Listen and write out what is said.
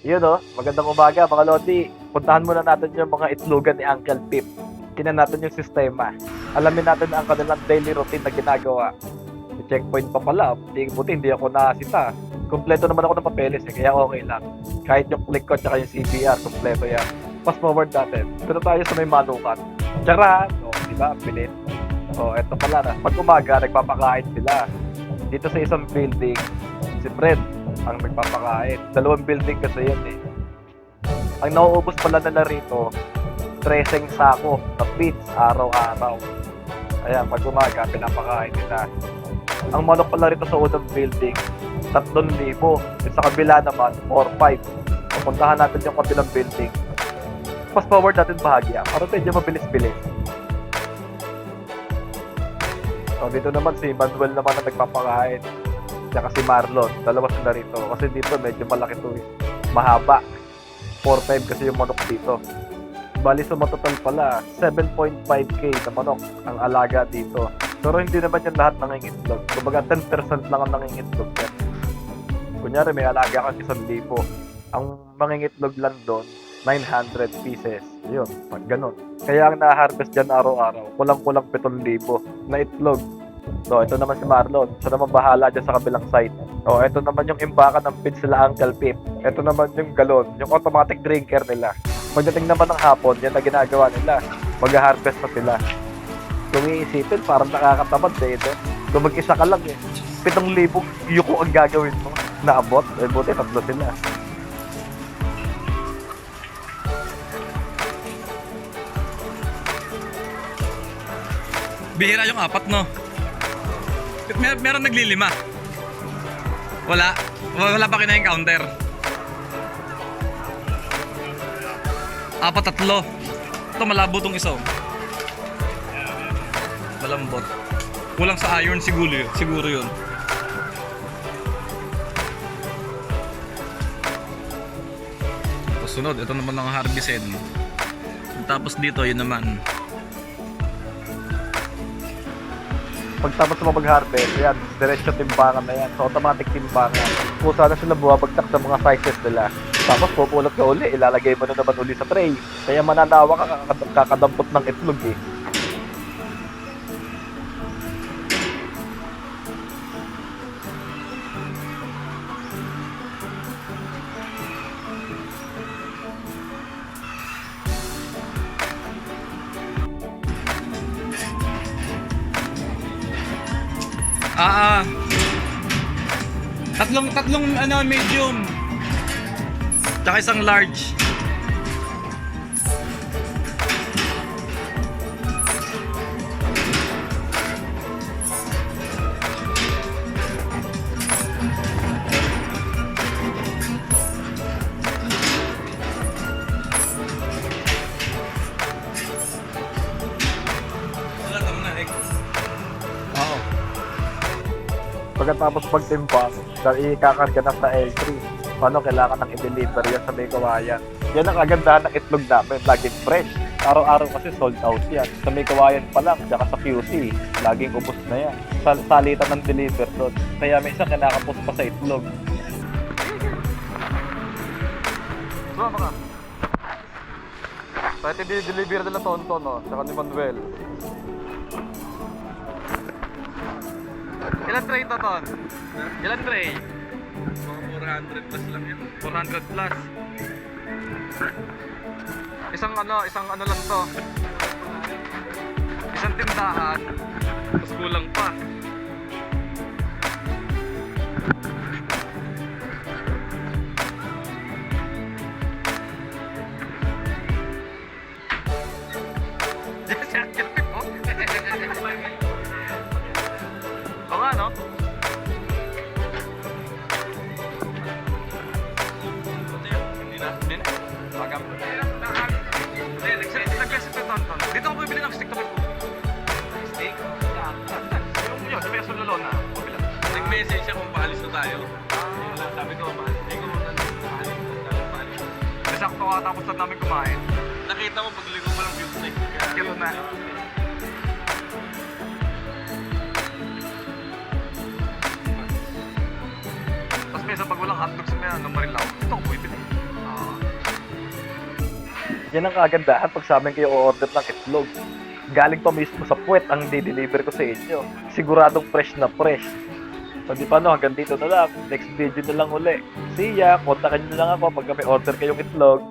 Yun oh, magandang umaga mga Lodi. Puntahan muna natin yung mga itlogan ni Uncle Pip. Tingnan natin yung sistema. Alamin natin ang kanilang daily routine na ginagawa. May checkpoint pa pala. Buti, buti hindi ako nasita. Kompleto naman ako ng papeles eh, kaya okay lang. Kahit yung click ko tsaka yung CPR, kompleto yan. Fast forward natin. Dito tayo sa may manukan. Tiyara! O, di ba? Bilis. O, eto pala na. Pag umaga, nagpapakain sila. Dito sa isang building, si Fred ang nagpapakain. Dalawang building kasi yan eh. Ang nauubos pala nila rito, 13 sako na pits araw-araw. Ayan, pag umaga, pinapakain nila. Ang manok pala rito sa unang building, 3,000. Yung sa kabila naman, 4,500. Pupuntahan natin yung kabilang building. Fast forward natin bahagya para medyo mabilis-bilis. So, dito naman si Manuel naman ang nagpapakain. Tsaka si Marlon. Dalawa sila rito. Kasi dito medyo malaki to eh. Mahaba. 4-5 kasi yung manok dito. Bali sa matotal pala, 7.5k na manok ang alaga dito. Pero hindi naman yan lahat nangingitlog. Kumbaga 10% lang ang nangingitlog yan. Kunyari may alaga kang 1,000. Ang mangingitlog lang doon, 900 pieces. Yun, pag ganun. Kaya ang na-harvest dyan araw-araw, kulang-kulang 7,000 na itlog. So, ito naman si Marlon. Siya naman bahala dyan sa kabilang side. O, ito naman yung imbakan ng feeds sila Uncle Pip. Ito naman yung galon, yung automatic drinker nila. Pagdating naman ng hapon, yan na ginagawa nila. Mag-harvest na sila. Kung iisipin, parang nakakatamad eh. No? Kung mag-isa ka lang eh. 7,000 yuko ang gagawin mo. Naabot, eh buti tatlo sila. Bihira yung apat, no? Mer meron naglilima. Wala. Wala pa kayo encounter Apat, tatlo. Ito malabo tong isa. oh. Malambot. Kulang sa iron siguro yun. Siguro yun. Tapos sunod, ito naman ang harvested. Tapos dito, yun naman. Pag tapos mo mag-harvest, yan, diretso timbangan na yan. So, automatic timbangan. Kung sana sila buwabagtak sa mga sizes nila. Tapos pupulot ka uli, ilalagay mo na naman uli sa tray. Kaya mananawa ka, kakad- kakadampot ng itlog eh. Ah, ah. Tatlong, tatlong ano, medium. Tsaka isang large. Pagkatapos dahil ikakarga na sa L3, paano kailangan nang i-deliver yan sa may? Yan ang kagandahan ng itlog namin, laging fresh. Araw-araw kasi sold out yan. Sa may kawayan pa lang, tsaka sa QC, laging ubos na yan. Sa salitan ng deliver doon. Kaya minsan kinakapos pa sa itlog. Suma ka. Pwede di-deliver nila Tonton, no? Tsaka ni Manuel. Ilan tray to, Ton? Ilan tray? Mga 400 plus lang yun. 400 plus. Isang ano, isang ano lang to. Isang tindahan. Tapos kulang pa. Na, na. Bagam. Hindi, nag-guess ito, Tonton. Dito ako bibili ng stick to Steak? Yung yun, may asulolon na. Bibili. Nag-message siya kung paalis na tayo. Sabi ko, man. Hindi ko muna nang Nasakto ka tapos na namin kumain. Nakita mo pagligo mo lang yung steak. Kito na. Tapos minsan pag walang hotdog sa may ano, Marilao, ito ako bibili. Yan ang kagandahan pag sa amin kayo order ng itlog. Galing pa mismo sa puwet ang di-deliver ko sa inyo. Siguradong fresh na fresh. So di pa no, hanggang dito na lang. Next video na lang uli. See ya! Kontakin nyo lang ako pag may order kayong itlog.